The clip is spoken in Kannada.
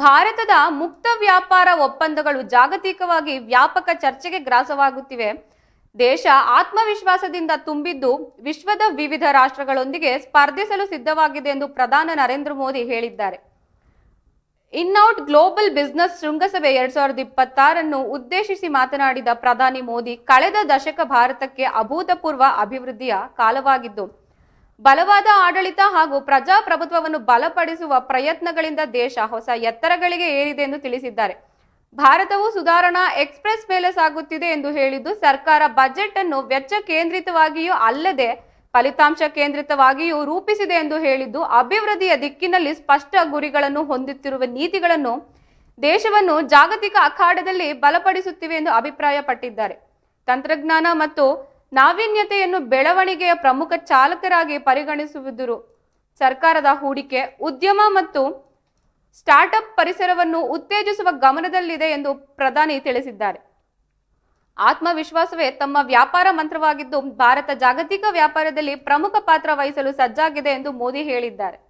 ಭಾರತದ ಮುಕ್ತ ವ್ಯಾಪಾರ ಒಪ್ಪಂದಗಳು ಜಾಗತಿಕವಾಗಿ ವ್ಯಾಪಕ ಚರ್ಚೆಗೆ ಗ್ರಾಸವಾಗುತ್ತಿವೆ. ದೇಶ ಆತ್ಮವಿಶ್ವಾಸದಿಂದ ತುಂಬಿದ್ದು ವಿಶ್ವದ ವಿವಿಧ ರಾಷ್ಟ್ರಗಳೊಂದಿಗೆ ಸ್ಪರ್ಧಿಸಲು ಸಿದ್ಧವಾಗಿದೆ ಎಂದು ಪ್ರಧಾನಿ ನರೇಂದ್ರ ಮೋದಿ ಹೇಳಿದ್ದಾರೆ. ಇನ್ಔಟ್ ಗ್ಲೋಬಲ್ ಬಿಸ್ನೆಸ್ ಶೃಂಗಸಭೆ ಎರಡ್ ಸಾವಿರದ ಇಪ್ಪತ್ತಾರನ್ನು ಉದ್ದೇಶಿಸಿ ಮಾತನಾಡಿದ ಪ್ರಧಾನಿ ಮೋದಿ, ಕಳೆದ ದಶಕ ಭಾರತಕ್ಕೆ ಅಭೂತಪೂರ್ವ ಅಭಿವೃದ್ಧಿಯ ಕಾಲವಾಗಿದ್ದು ಬಲವಾದ ಆಡಳಿತ ಹಾಗೂ ಪ್ರಜಾಪ್ರಭುತ್ವವನ್ನು ಬಲಪಡಿಸುವ ಪ್ರಯತ್ನಗಳಿಂದ ದೇಶ ಹೊಸ ಎತ್ತರಗಳಿಗೆ ಏರಿದೆ ಎಂದು ತಿಳಿಸಿದ್ದಾರೆ. ಭಾರತವು ಸುಧಾರಣಾ ಎಕ್ಸ್ಪ್ರೆಸ್ ಮೇಲೆ ಸಾಗುತ್ತಿದೆ ಎಂದು ಹೇಳಿದ್ದು, ಸರ್ಕಾರ ಬಜೆಟ್ ಅನ್ನು ವೆಚ್ಚ ಕೇಂದ್ರಿತವಾಗಿಯೂ ಅಲ್ಲದೆ ಫಲಿತಾಂಶ ಕೇಂದ್ರಿತವಾಗಿಯೂ ರೂಪಿಸಿದೆ ಎಂದು ಹೇಳಿದ್ದು, ಅಭಿವೃದ್ಧಿಯ ದಿಕ್ಕಿನಲ್ಲಿ ಸ್ಪಷ್ಟ ಗುರಿಗಳನ್ನು ಹೊಂದುತ್ತಿರುವ ನೀತಿಗಳನ್ನು ದೇಶವನ್ನು ಜಾಗತಿಕ ಅಖಾಡದಲ್ಲಿ ಬಲಪಡಿಸುತ್ತಿವೆ ಎಂದು ಅಭಿಪ್ರಾಯಪಟ್ಟಿದ್ದಾರೆ. ತಂತ್ರಜ್ಞಾನ ಮತ್ತು ನಾವೀನ್ಯತೆಯನ್ನು ಬೆಳವಣಿಗೆಯ ಪ್ರಮುಖ ಚಾಲಕರಾಗಿ ಪರಿಗಣಿಸುವುದರು ಸರ್ಕಾರದ ಹೂಡಿಕೆ, ಉದ್ಯಮ ಮತ್ತು ಸ್ಟಾರ್ಟ್ಅಪ್ ಪರಿಸರವನ್ನು ಉತ್ತೇಜಿಸುವ ಗಮನದಲ್ಲಿದೆ ಎಂದು ಪ್ರಧಾನಿ ತಿಳಿಸಿದ್ದಾರೆ. ಆತ್ಮವಿಶ್ವಾಸವೇ ತಮ್ಮ ವ್ಯಾಪಾರ ಮಂತ್ರವಾಗಿದ್ದು, ಭಾರತ ಜಾಗತಿಕ ವ್ಯಾಪಾರದಲ್ಲಿ ಪ್ರಮುಖ ಪಾತ್ರ ವಹಿಸಲು ಸಜ್ಜಾಗಿದೆ ಎಂದು ಮೋದಿ ಹೇಳಿದ್ದಾರೆ.